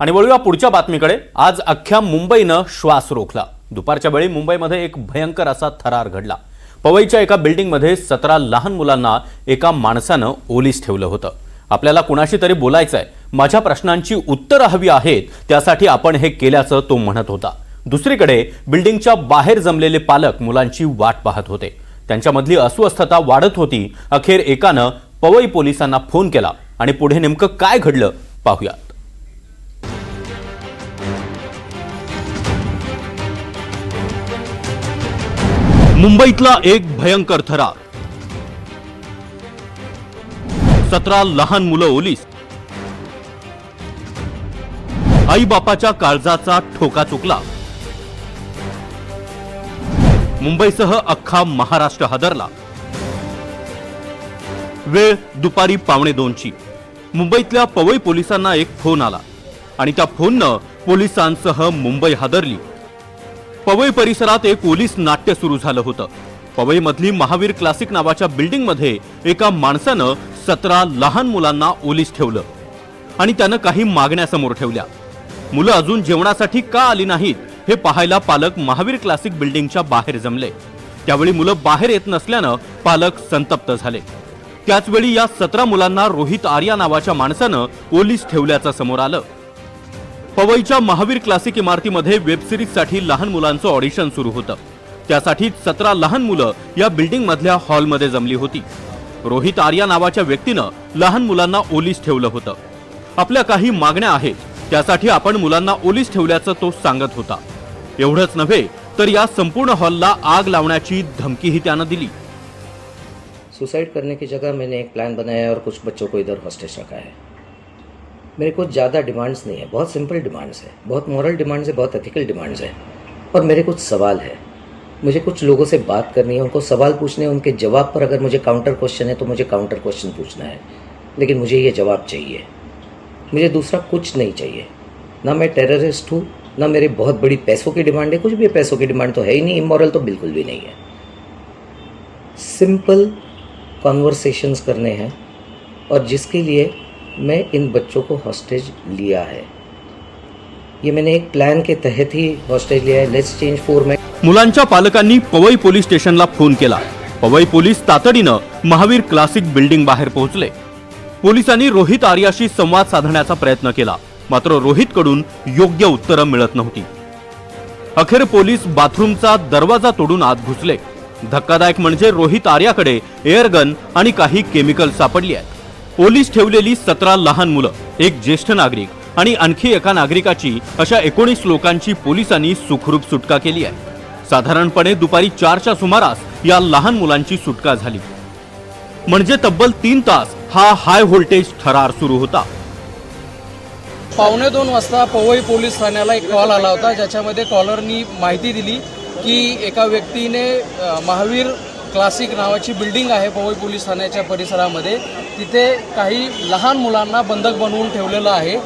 आणि वळूया पुढच्या बातमीकडे. आज अख्ख्या मुंबईनं श्वास रोखला. दुपारच्या वेळी मुंबईमध्ये एक भयंकर असा थरार घडला. पवईच्या एका बिल्डिंगमध्ये सतरा लहान मुलांना एका माणसानं ओलीस ठेवलं होतं. आपल्याला कुणाशी तरी बोलायचं आहे माझ्या प्रश्नांची उत्तरं हवी आहेत. त्यासाठी आपण हे केल्याचं तो म्हणत होता. दुसरीकडे बिल्डिंगच्या बाहेर जमलेले पालक मुलांची वाट पाहत होते. त्यांच्यामधली अस्वस्थता वाढत होती. अखेर एकानं पवई पोलिसांना फोन केला. आणि पुढे नेमकं काय घडलं पाहूयात मुंबईतला एक भयंकर थरार. सतरा लहान मुलं ओलीस. आई बापाच्या काळजाचा ठोका चुकला. मुंबईसह अख्खा महाराष्ट्र हादरला. वेळ दुपारी पावणे दोनची. मुंबईतल्या पवई पोलिसांना एक फोन आला आणि त्या फोननं पोलिसांसह मुंबई हादरली. पवई परिसरात एक पोलीस नाट्य सुरू झालं होतं. पवईमधली महावीर क्लासिक नावाच्या बिल्डिंगमध्ये एका माणसानं सतरा लहान मुलांना ओलीस ठेवलं आणि त्यानं काही मागण्या समोर ठेवल्या. मुलं अजून जेवणासाठी का आली नाहीत हे पाहायला पालक महावीर क्लासिक बिल्डिंगच्या बाहेर जमले. त्यावेळी मुलं बाहेर येत नसल्यानं पालक संतप्त झाले. त्याचवेळी या सतरा मुलांना रोहित आर्या नावाच्या माणसानं ओलीस ठेवल्याचं समोर आलं. पवईच्या महावीर क्लासिक इमारतीमध्ये वेबसिरीजसाठी लहान मुलांचं ऑडिशन सुरू होतं. त्यासाठी सतरा लहान मुलं या बिल्डिंगमधल्या हॉलमध्ये जमली होती. रोहित आर्या नावाच्या व्यक्तीनं लहान मुलांना ओलीस ठेवलं होतं. आपल्या काही मागण्या आहेत त्यासाठी आपण मुलांना ओलीस ठेवल्याचं तो सांगत होता. एवढंच नव्हे तर या संपूर्ण हॉलला आग लावण्याची धमकीही त्यानं दिली. सुसाइड करने की जगह मैंने एक प्लान बनाया और कुछ बच्चों को इधर हॉस्टेज रखा है। मेरे को ज़्यादा डिमांड्स नहीं है, बहुत सिंपल डिमांड्स है, बहुत मॉरल डिमांड्स है, बहुत एथिकल डिमांड्स है। और मेरे कुछ सवाल है। मुझे कुछ लोगों से बात करनी है, उनको सवाल पूछने हैं, उनके जवाब पर अगर मुझे काउंटर क्वेश्चन है तो मुझे काउंटर क्वेश्चन पूछना है। लेकिन मुझे ये जवाब चाहिए। मुझे दूसरा कुछ नहीं चाहिए। ना मैं टेररिस्ट हूँ, ना मेरी बहुत बड़ी पैसों की डिमांड है, कुछ भी पैसों की डिमांड तो है ही नहीं इमोरल तो बिल्कुल भी नहीं है। सिंपल कॉन्वर्सेशंस करने हैं, और जिसके लिए मैं इन बच्चों को हॉस्टेज लिया है। ये मैंने एक प्लान के तहत ही हॉस्टेज लिया है। लेट्स चेंज फोर मुलांच्या पालकांनी पवई पोलीस स्टेशनला फोन केला. पवई पोलीस तातडीनं महावीर क्लासिक बिल्डिंग बाहेर पोहोचले. पोलिसांनी रोहित आर्याशी संवाद साधण्याचा प्रयत्न केला. मात्र रोहितकडून योग्य उत्तरं मिळत नव्हती. अखेर पोलीस बाथरूमचा दरवाजा तोडून आत घुसले. धक्कादायक म्हणजे रोहित आर्याकडे एअरगन आणि काही केमिकल सापडली आहेत. पोलीस ठेवलेली सतरा लहान मुलं एक ज्येष्ठ नागरिक आणि आणखी एका नागरिकाची अशा एकोणीस लोकांची पोलिसांनी सुखरूप सुटका केली आहे. साधारणपणे दुपारी चारच्या सुमारास या लहान मुलांची सुटका झाली. म्हणजे तब्बल तीन तास हा हाय व्होल्टेज थरार सुरू होता. पावणे दोन वाजता पवई पोलीस ठाण्याला एक कॉल आला होता ज्याच्यामध्ये कॉलरनी माहिती दिली की एका व्यक्तीने महावीर क्लासिक नावाची बिल्डिंग आहे पवई पोलीस ठाण्याच्या परिसरामध्ये. तिथे काही लहान मुलांना बंधक बनवून ठेवलेलं आहे.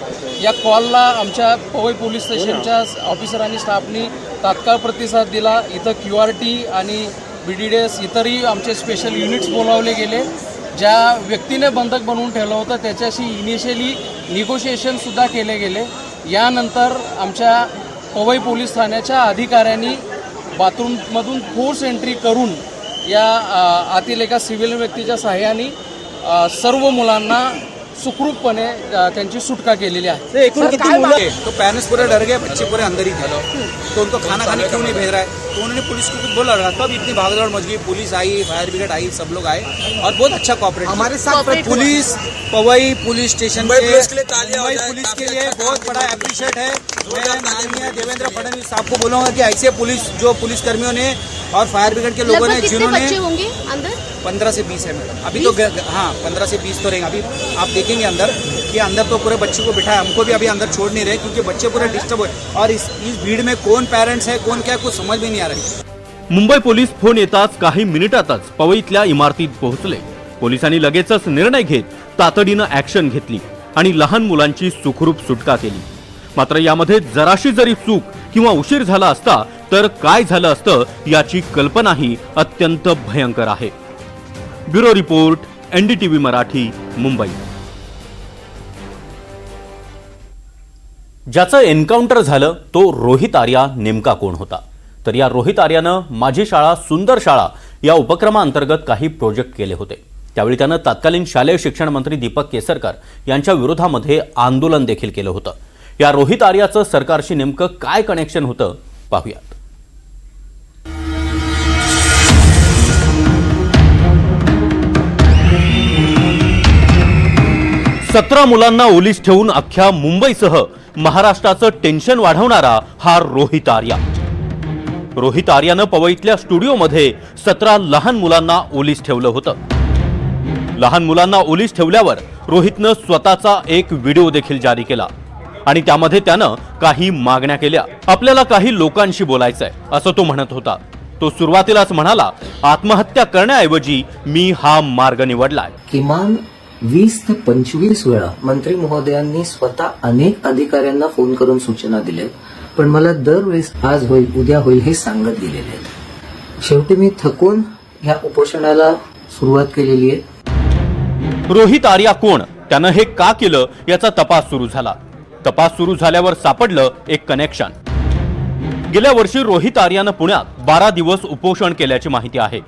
या कॉलला आमच्या पवई पोलीस स्टेशनच्या ऑफिसर आणि स्टाफनी तात्काळ प्रतिसाद दिला. इथं क्यू आर टी आणि बी डी डी एस इतरही आमचे स्पेशल युनिट्स बोलावले गेले. ज्या व्यक्तीने बंधक बनवून ठेवलं होतं त्याच्याशी इनिशियली निगोशिएशनसुद्धा केले गेले. यानंतर आमच्या पवई पोलीस ठाण्याच्या अधिकाऱ्यांनी बाथरूममधून फोर्स एंट्री करून या आतील एका सिव्हिल व्यक्तीच्या सहाय्याने सर्व मुलांना सुखरूपपणे त्यांची सुटका केलेली आहे. एकूण किती मुलं? है? तो पेरेंट्स पूरे डर गए बच्चे पूरे अंदर ही थे तो उनको खाना खाने क्यों नहीं भेज रहा है तो उन्होंने पुलिस को कुछ बोला रहा तब इतनी भागदौड़ मच गई पुलिस आई फायर ब्रिगेड आई सब लोग आए और बहुत अच्छा कॉपरेट हमारे साथ police Powai police station Mumbai police के लिए तालियां हो मुंबई जाए, पुलिस के लिए बहुत बड़ा अप्रिशिएट है। मैं माननीय देवेंद्र फडणवीस साहब को बोलूंगा कि ऐसे पुलिस जो पुलिस कर्मियों ने और फायर ब्रिगेड के लोगों ने कितने जिन्होंने बच्चे होंगे अंदर? पंद्रह से बीस है मैडम। अभी तो हाँ पंद्रह से बीस तो रहेंगे। अभी आप देखेंगे अंदर कि अंदर तो पूरे बच्चों को बिठाया। हमको भी अभी अंदर छोड़ नहीं रहे क्योंकि बच्चे पूरे डिस्टर्ब हुए और इस इस भीड़ में कौन पेरेंट्स है कौन क्या है, कुछ समझ में नहीं आ रहा है। मुंबई पोलीस फोन येताच काही मिनिटातच पवईतल्या इमारतीत पोहोचले. पोलिसांनी लगेचच निर्णय घेत तातडीनं ऍक्शन घेतली आणि लहान मुलांची सुखरूप सुटका केली. मात्र यामध्ये जराशी जरी चूक किंवा उशीर झाला असता तर काय झालं असतं याची कल्पनाही अत्यंत भयंकर आहे. Bureau report NDTV Marathi Mumbai. ज्याचं एन्काउंटर झालं तो रोहित आर्या नेमका कोण होता? तर या रोहित आर्यानं माझी शाळा सुंदर शाळा या उपक्रमाअंतर्गत काही प्रोजेक्ट केले होते. त्यावेळी त्यानं तत्कालीन शालेय शिक्षण मंत्री दीपक केसरकर यांच्या विरोधामध्ये आंदोलन देखील केलं होतं. या रोहित आर्याचं सरकारशी नेमकं काय कनेक्शन होतं पाहूयात सतरा मुलांना ओलीस ठेवून अख्ख्या मुंबईसह महाराष्ट्राचं टेन्शन वाढवणारा हा रोहित आर्या. रोहित आर्यानं पवईतल्या स्टुडिओमध्ये सतरा लहान मुलांना ओलीस ठेवलं होतं. लहान मुलांना ओलीस ठेवल्यावर रोहितनं स्वतःचा एक व्हिडिओ देखील जारी केला आणि त्यामध्ये त्यानं काही मागण्या केल्या. आपल्याला काही लोकांशी बोलायचंय असं तो म्हणत होता. तो सुरुवातीलाच म्हणाला आत्महत्या करण्याऐवजी मी हा मार्ग निवडलाय. किमान वीस ते पंचवीस वेळा मंत्री महोदयांनी स्वतः अनेक अधिकाऱ्यांना फोन करून सूचना दिल्या पण मला दरवेळेस आज होईल उद्या होईल हे सांगत दिलेले आहेत. शेवटी मी थकून ह्या उपोषणाला सुरुवात केलेली आहे. रोहित आर्या कोण? त्यानं हे का केलं? याचा तपास सुरू झाला. तपास सुरू झाल्यावर सापडलं एक कनेक्शन गेल्या वर्षी रोहित आर्यानं पुण्यात बारा दिवस उपोषण केल्याची माहिती आहे.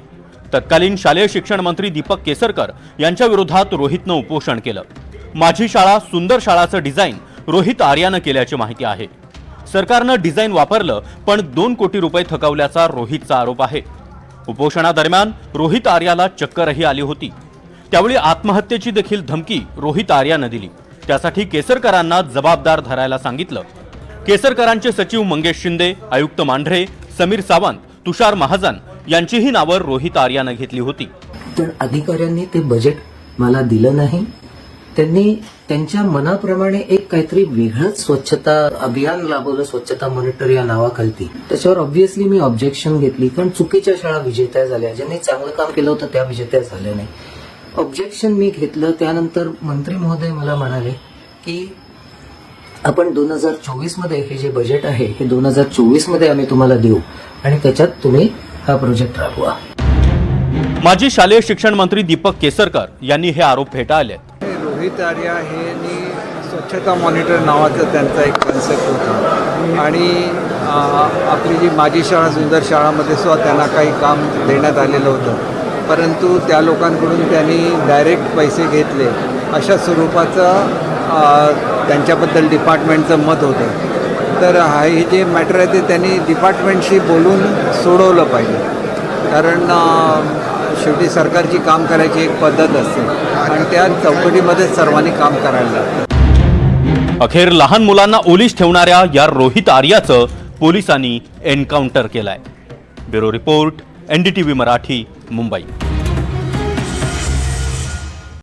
तत्कालीन शालेय शिक्षण मंत्री दीपक केसरकर यांच्या विरोधात रोहितनं उपोषण केलं. माझी शाळा सुंदर शाळाचं डिझाईन रोहित आर्यानं केल्याची माहिती आहे. सरकारनं डिझाईन वापरलं पण दोन कोटी रुपये थकवल्याचा रोहितचा आरोप आहे. उपोषणादरम्यान रोहित आर्याला चक्करही आली होती. त्यावेळी आत्महत्येची देखील धमकी रोहित आर्यानं दिली. त्यासाठी केसरकरांना जबाबदार धरायला सांगितलं. केसरकरांचे सचिव मंगेश शिंदे आयुक्त मांढरे समीर सावंत तुषार महाजन यांचीही नावं रोहित आर्यानं घेतली होती. पण अधिकाऱ्यांनी ते बजेट मला दिलं नाही. त्यांनी त्यांच्या मनाप्रमाणे एक काहीतरी वेगळंच स्वच्छता अभियान राबवलं स्वच्छता मॉनिटर या नावाखालती. त्याच्यावर ऑब्व्हियसली मी ऑब्जेक्शन घेतली कारण चुकीच्या शाळा विजेत्या झाल्या. ज्यांनी चांगलं काम केलं होतं त्या विजेत्या झाल्या नाही. ऑब्जेक्शन मी घेतलं. त्यानंतर मंत्री महोदय मला म्हणाले की आपण दोन हजार चोवीसमध्ये हे जे बजेट आहे हे दोन हजार चोवीसमध्ये आम्ही तुम्हाला देऊ. आणि त्याच्यात तुम्ही हा प्रोजेक्ट राबवा. माजी शालेय शिक्षण मंत्री दीपक केसरकर यांनी हे आरोप फेटाळले रोहित आर्या हे नी स्वच्छता मॉनिटर नावाचा त्यांचा एक कन्सेप्ट होता. आणि आपली जी माझी शाळा सुंदर शाळामध्ये सुद्धा त्यांना काही काम देण्यात आलेलं होतं. परंतु त्या लोकांकडून त्यांनी डायरेक्ट पैसे घेतले. अशा स्वरूपाचं त्यांच्याबद्दल डिपार्टमेंटचं मत होतं. तर हा हे जे मॅटर आहे ते त्यांनी डिपार्टमेंटशी बोलून सोडवलं पाहिजे. कारण शेवटी सरकारची काम करायची एक पद्धत असते. आणि त्या चौकटीमध्ये सर्वांनी काम करायला लागतं. अखेर लहान मुलांना ओलीस ठेवणाऱ्या या रोहित आर्याचं पोलिसांनी एन्काउंटर केलंय. Bureau report NDTV Marathi Mumbai.